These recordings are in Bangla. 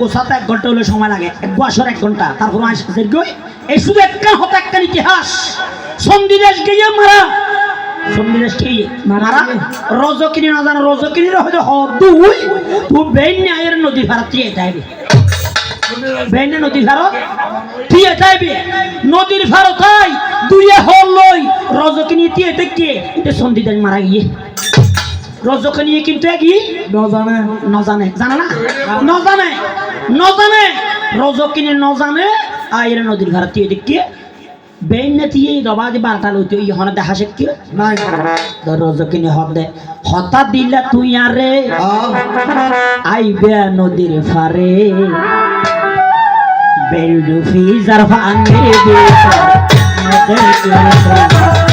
গোসাতে এক ঘণ্টা হলে সময় লাগে, এক বছর এক ঘণ্টা, তারপর আসে দীর্ঘই এই শুধু একটা হতো একটা ইতিহাস। সন্ধিদেশ গিয়ে মারা। সন্ধিদেশ গিয়ে মারা। রজকিনী না জানো, রজকিনীর হয়তো হ দুই তুই বেইন আয়ের নদী ভারত দিয়ে যাইবে বেইন নদী ভারত দিয়ে যাইবে নদীর ভারত আই, দুইয়ে হল লই। রজকিনী দিয়ে দেখে সন্ধিদেশ মারা গিয়ে। রজকিনী কিন্তু একই নজানে। নজানে। জানে না? নজানে। নজানে। রজকিনে নজানে। আইরে নদীর দিয়ে দেখি বেইন দি বারটা লইতে ই হনে দেখা শিখি নাই। রজকিনে হদ দে। হতা দিলে তুই আরে আইবে নদীর ফারে বেলডু ফিজার ভাঙে দে। অবান্ধব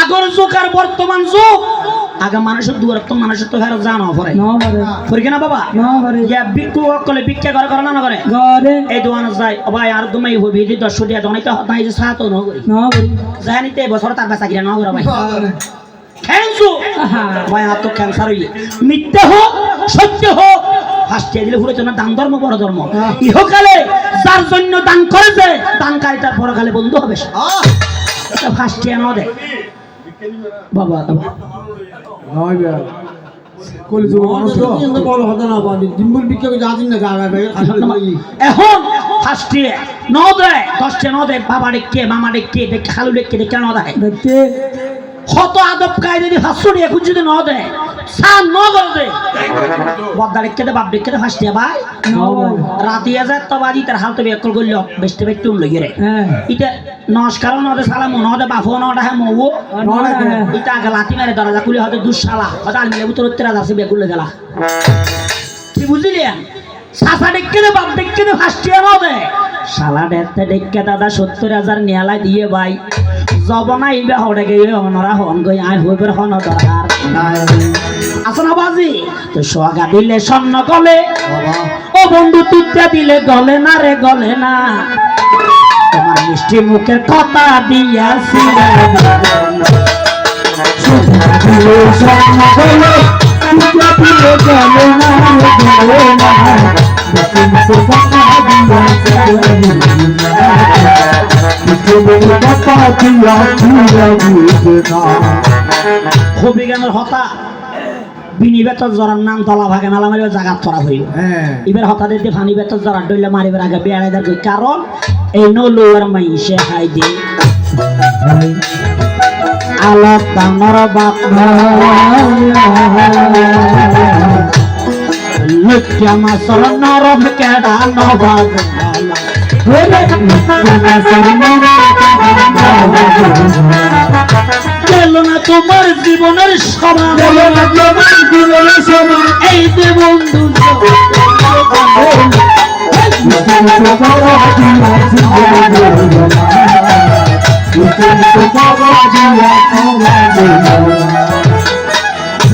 আগর যুগ আর বর্তমান যুগ। আগে মানুষের দূরত্ব মানুষের তো ফেরত জানো পরে। পরে। না বাবা ইয়া বিক্ষু কলে ভিক্ষা করে করে না না করে এই দোকান যায় ও ভাই আর তুমি হবি দি দশ দিয়া জনাই তো নাই যে সাত ন করি। জানিতে বছর তার বেচা কিনা ন করে ভাই ভাই আর তো ক্যান্সার হইলে। মিথ্যা হোক সত্য হোক ফার্স্টে দিলে পুরো জন্য দান ধর্ম বড় ধর্ম। ইহকালে যার জন্য দান করেছে দানকারীটার পরকালে বন্ধু হবে ফার্স্টে ন দে। বাবা বাবা। নয় বে মানুষ তো বড় হতো না ডিম্বুল না জায়গা এখন ফার্স্টে ন দেয় দশটে ন দেয় বাবা ডেকে মামা ডেকে দেখে খালু ডেকে ন দেয় দেখতে কত আদব কায় যদি হাসুড়ি এখন যদি ন দেয় সান বাপ ভাই। রাতি হাজার তো বাজি তার বেকল করল রে। হ্যাঁ। নমস্কার নদে সালাম নদে বাফু নদে হ্যাঁ মৌ নয় আগে লাঠি মেরে দরজা খুলে হয়তো দুঃশালা। হয়তো আলমিলে উত্তর উত্তর আছে বেগুলো গেলা তুই বুঝলি? সাসা ডেকে দে বাপ ডেকে দে শালা ডেকে দাদা সত্তর হাজার নিয়ালাই দিয়ে ভাই। জবনা ইবে হড়ে গে অনরা হন গই আই হইবের হন দরকার। আসো না বাজি। তো সোয়াগা দিলে স্বর্ণ গলে। ও বন্ধু তুইটা দিলে গলে না রে গলে না। তোমার মিষ্টি মুখের কথা দিয়াছি। হবি গানের হতা। বিনি বেতর জরার নাম তলা ভাগে মেলা মারিবার জায়গা থরা হইল। হ্যাঁ। এবার হঠাৎ দিয়ে ফানি বেতর জরার ডইলে মারিবার আগে বেড়াই দার কারণ এই নলুয়ার মাইসে হাই দি। আলাপ তামর বাপ লক্ষ্য মাসল নরম কেডা নবাজ গেল না তোমার জীবনের সমান এই যে বন্ধু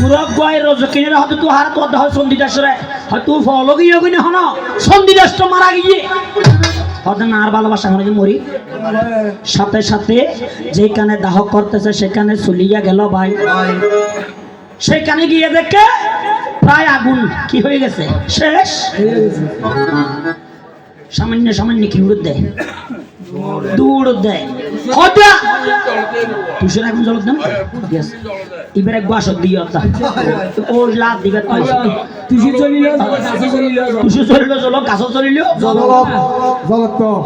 মুরব্বাই রজকিনের হয়তো তুই হার তোর হয় সন্ধিদাসরে। হয়তো তো মারা গিয়ে। হয়তো না আর ভালোবাসা আমরা মরি। সাথে সাথে যেখানে দাহ করতেছে, সেখানে চলিয়া গেল ভাই। সেখানে গিয়ে দেখে প্রায় আগুন। কি হয়ে গেছে? শেষ। সামান্য সামান্য কি উড়ে দেয়? দূর দেয় কটা তুষের এখন জল Yes. এবার এক বাসক দিয়ে অর্থা ও লাভ দিবে তুষি চলিল তুষি চলিল জল গাছ চলিল